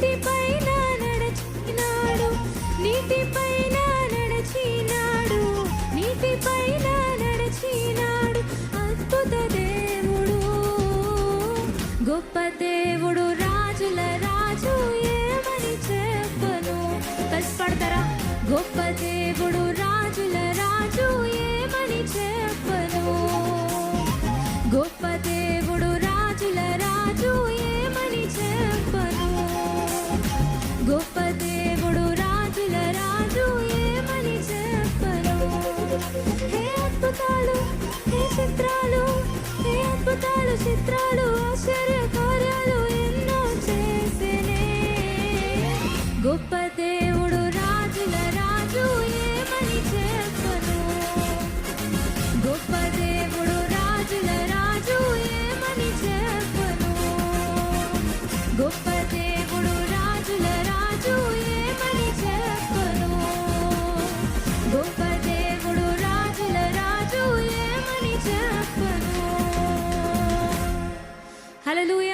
నీటిపైన నడచినాడు నీటిపైన నడచినాడు నీటిపైన నడచినాడు. అద్భుత దేవుడు గొప్ప దేవుడు రాజుల రాజు ఏమని చెప్పను? కష్టపడతారా? రాజుల రాజు ఏమని చెప్పను? గొప్ప గొప్ప దేవుడు రాజుల రాజు ఏమని చెప్పను? హే చిత్రాలు హే అద్భుతాలు చిత్రాలు ఆశ్చర్య కార్యాలు ఎన్నో చేసినే గొప్ప Hallelujah.